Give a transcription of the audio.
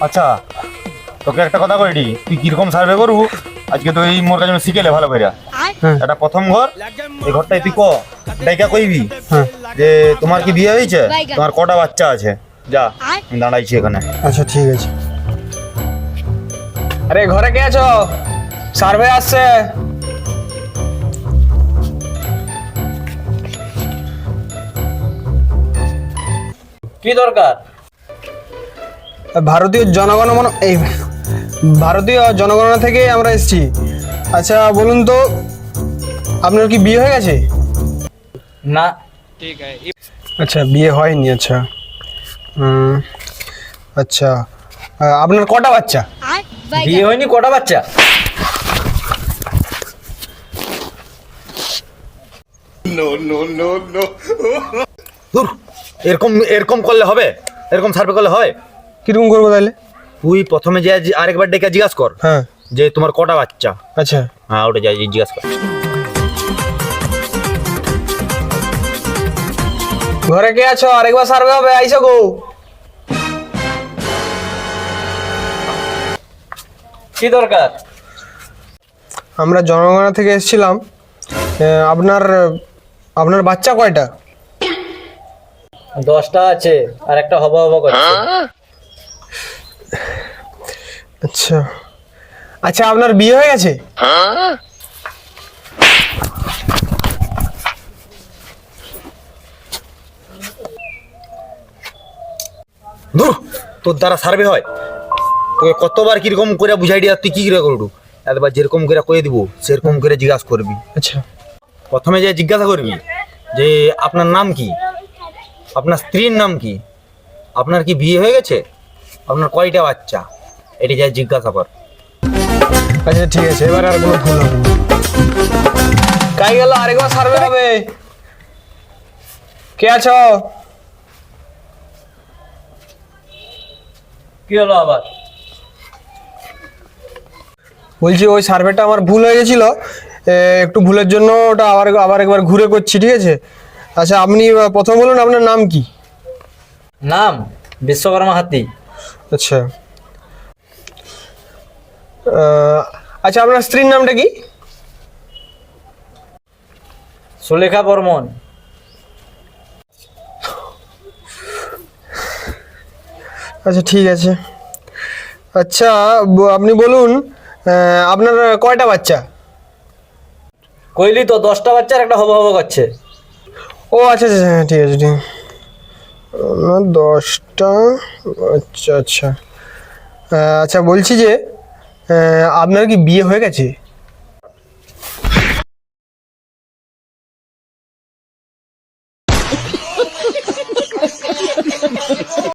আচ্ছা তোকে একটা কথা কইডি তুই কীরকম সার্ভে করু আজকে তো এই মোর কাছে শিখেলে ভালো করে হ্যাঁ। এটা প্রথম ঘর এই ঘরটাই তুই ক? ডাইকা কইবি হ্যাঁ। যে তোমার কি বিয়ে হয়েছে? তোমার কটা বাচ্চা আছে? যা দাঁড়াইছি এখানে। আচ্ছা ঠিক আছে। আরে ঘরে কে আছো? সার্ভে আসছে। কি দরকার? ভারতীয় জনগণমন এই ভারতীয় জনগণনা থেকে আমরা এসেছি। আচ্ছা বলুন তো আপনার কি বিয়ে হয়ে গেছে? না। ঠিক আচ্ছা বিয়ে হয়নি আচ্ছা। আচ্ছা। আপনার কটা বাচ্চা? বিয়ে হয়নি কটা বাচ্চা? দূর এরকম এরকম করলে হবে? এরকম সার্ভে করলে হয়? কীরকম করব তাহলে? তুই প্রথমে যে আরেকবার ডেকে জিজ্ঞাসা কর হ্যাঁ। যে তোমার কটা বাচ্চা? আচ্ছা। হ্যাঁ ওটা যাই জিজ্ঞাসা কর। ঘরে কে আছো? আরেকবার সার্ভে হবে আইসো গো। কি দরকার? আমরা জনগণনা থেকে এসেছিলাম আহ, আপনার আপনার বাচ্চা কয়টা? দশটা আছে আর একটা হবা হবা করছে। আচ্ছা। আচ্ছা আপনার বিয়ে হয়ে গেছে? দূর তোর দ্বারা সার্ভে হয়। তোকে কতবার কীরকম করে বুঝাই দিয়া তুই কি করে করবি? একবার যেরকম করে কয়ে দিব সেরকম করে জিজ্ঞাসা করবি। আচ্ছা। প্রথমে যে জিজ্ঞাসা করবি যে আপনার নাম কি? আপনার স্ত্রীর নাম কি? আপনার কি বিয়ে হয়ে গেছে? আপনার কয়টা বাচ্চা? এটি জিজ্ঞাসা কর। আচ্ছা ঠিক আছে এবার আর কোনো ভুল হবে না। কাই গেল? আরেকবার সার্ভে হবে। কে আছো? কি হলো আবার? বলছি ওই সার্ভেটা আমার ভুল হয়ে গেছিল। একটু ভুলের জন্য ওটা আবার আবার একবার ঘুরে করছি ঠিক আছে? আচ্ছা আপনি প্রথম বলুন আপনার নাম কি? নাম বিশ্বকর্মা হাতি। আচ্ছা। আচ্ছা আপনার স্ত্রীর নামটা কি? সুলেখা বর্মন। আচ্ছা ঠিক আছে। আচ্ছা আপনি বলুন আপনার কয়টা বাচ্চা? কইলি তো দশটা বাচ্চার একটা হবা হবা করছে। ও আচ্ছা আচ্ছা হ্যাঁ ঠিক আছে ঠিক। দশটা আচ্ছা আচ্ছা। আচ্ছা বলছি যে আপনার কি বিয়ে হয়ে গেছে?